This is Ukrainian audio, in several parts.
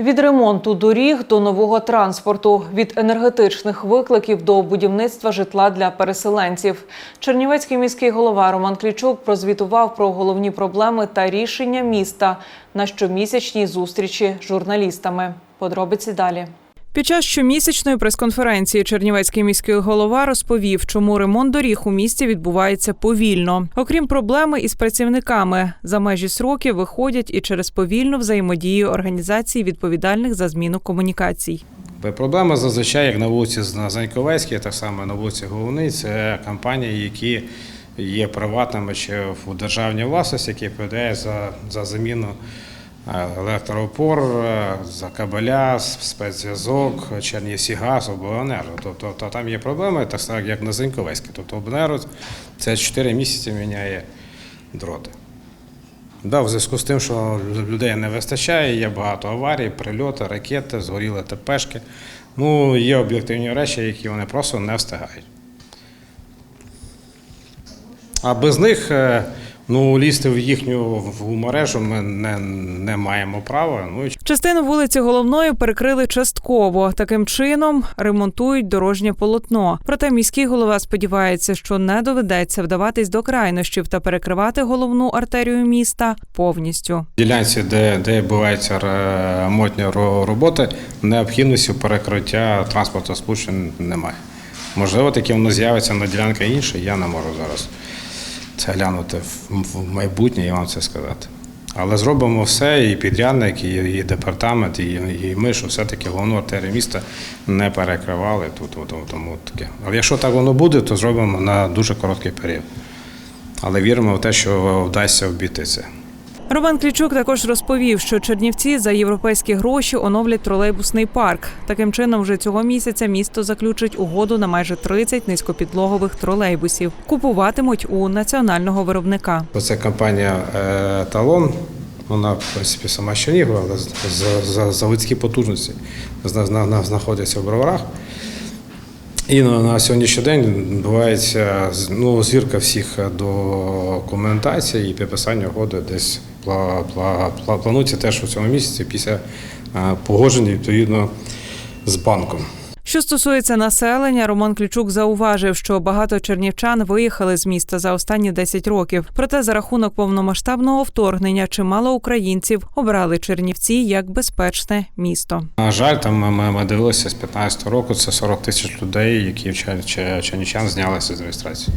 Від ремонту доріг до нового транспорту, від енергетичних викликів до будівництва житла для переселенців. Чернівецький міський голова Роман Клічук прозвітував про головні проблеми та рішення міста на щомісячній зустрічі з журналістами. Подробиці далі. Під час щомісячної прес-конференції Чернівецький міський голова розповів, чому ремонт доріг у місті відбувається повільно. Окрім проблеми із працівниками, за межі сроків виходять і через повільну взаємодію організацій, відповідальних за зміну комунікацій. Проблема зазвичай, як на вулиці Заньковецькій, так само на вулиці Головний, це компанії, які є приватними чи в державній власності, які відповідають за, за заміну електроопор, е, за кабеля, спецзв'язок, Чернівсігаз, обленерго. Тобто то там є проблеми, так само як на Заньковецькій. Тобто обленерго це 4 місяці міняє дроти. Да, в зв'язку з тим, що людей не вистачає, є багато аварій, прильоти, ракети, згоріли ТПшки. Ну, є об'єктивні речі, які вони просто не встигають. А без них е, ну, лізти в їхню в мережу ми не, не маємо права. Ну, Частину вулиці головної перекрили частково. Таким чином ремонтують дорожнє полотно. Проте міський голова сподівається, що не доведеться вдаватись до крайнощів та перекривати головну артерію міста повністю. ділянці, де, де відбуваються ремонтні ро- роботи, необхідності перекриття транспорту сполучень немає. Можливо, таке воно з'явиться на ділянка інша, я не можу зараз це глянути в, майбутнє і вам це сказати. Але зробимо все, і підрядник, і, і департамент, і, і ми, що все-таки головну артерію міста не перекривали тут, тут, тому таке. Але якщо так воно буде, то зробимо на дуже короткий період. Але віримо в те, що вдасться обійти це. Роман Клічук також розповів, що Чернівці за європейські гроші оновлять тролейбусний парк. Таким чином, вже цього місяця місто заключить угоду на майже 30 низькопідлогових тролейбусів. Купуватимуть у національного виробника. Це компанія е, Талон. Вона, в принципі, сама з Чернігова, але з- з- за заводські потужності зна- зна- зна- знаходяться в броварах. І на, сьогоднішній день відбувається ну, звірка всіх документацій і підписання угоди десь пла, пла, пла, планується теж у цьому місяці після погодження відповідно з банком. Що стосується населення, Роман Клічук зауважив, що багато чернівчан виїхали з міста за останні 10 років. Проте за рахунок повномасштабного вторгнення чимало українців обрали Чернівці як безпечне місто. На жаль, там ми, ми, дивилися з 15 року, це 40 тисяч людей, які в Чер- Чер- чернівчан знялися з реєстрації.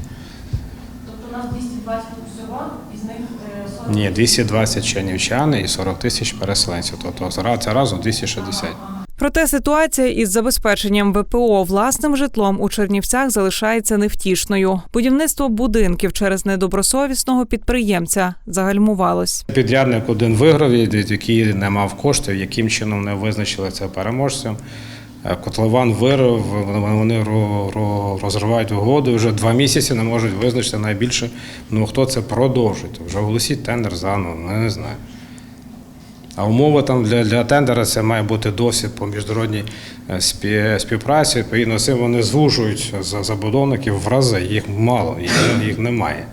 Тобто у 220 усього, із них е, 40 Ні, 220 чернівчан і 40 тисяч переселенців. Тобто це разом 260. Проте ситуація із забезпеченням ВПО власним житлом у Чернівцях залишається невтішною. Будівництво будинків через недобросовісного підприємця загальмувалось. Підрядник один виграв, який не мав коштів, яким чином не визначили це переможцем. Котлован вирив, вони ро- ро- розривають угоду. Вже два місяці не можуть визначити найбільше. Ну хто це продовжить? Вже оголосіть тендер заново, ну, не знаю. А умови там для, для тендера це має бути досвід по міжнародній е, спі- співпраці. Відповідно, цим вони звужують за забудовників в рази. Їх мало, їх, їх немає.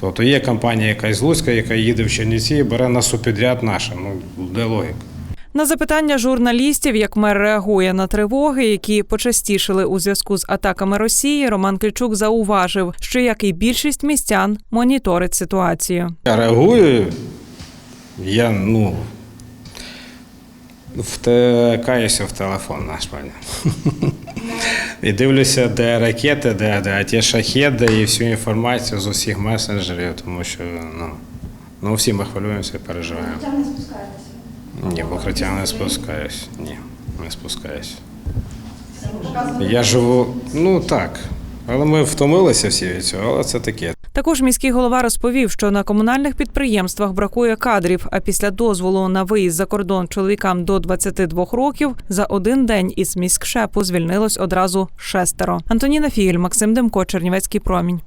Тобто є компанія якась з Луцька, яка їде в Чернівці і бере на субпідряд наше. Ну, де логіка? На запитання журналістів, як мер реагує на тривоги, які почастішили у зв'язку з атаками Росії, Роман Клічук зауважив, що як і більшість містян моніторить ситуацію. Я реагую, я ну, втикаюся в телефон наш пані. І дивлюся, де ракети, де, де ті шахеди і всю інформацію з усіх месенджерів, тому що ну, ну всі ми хвилюємося і переживаємо. Не спускаєтеся. Ні, в укриття не спускаюсь. Ні, не спускаюсь. Я живу, ну так. Але ми втомилися всі від цього, але це таке. Також міський голова розповів, що на комунальних підприємствах бракує кадрів. А після дозволу на виїзд за кордон чоловікам до 22 років за один день із міськшепу звільнилось одразу шестеро. Антоніна Фігель, Максим Демко, Чернівецький промінь.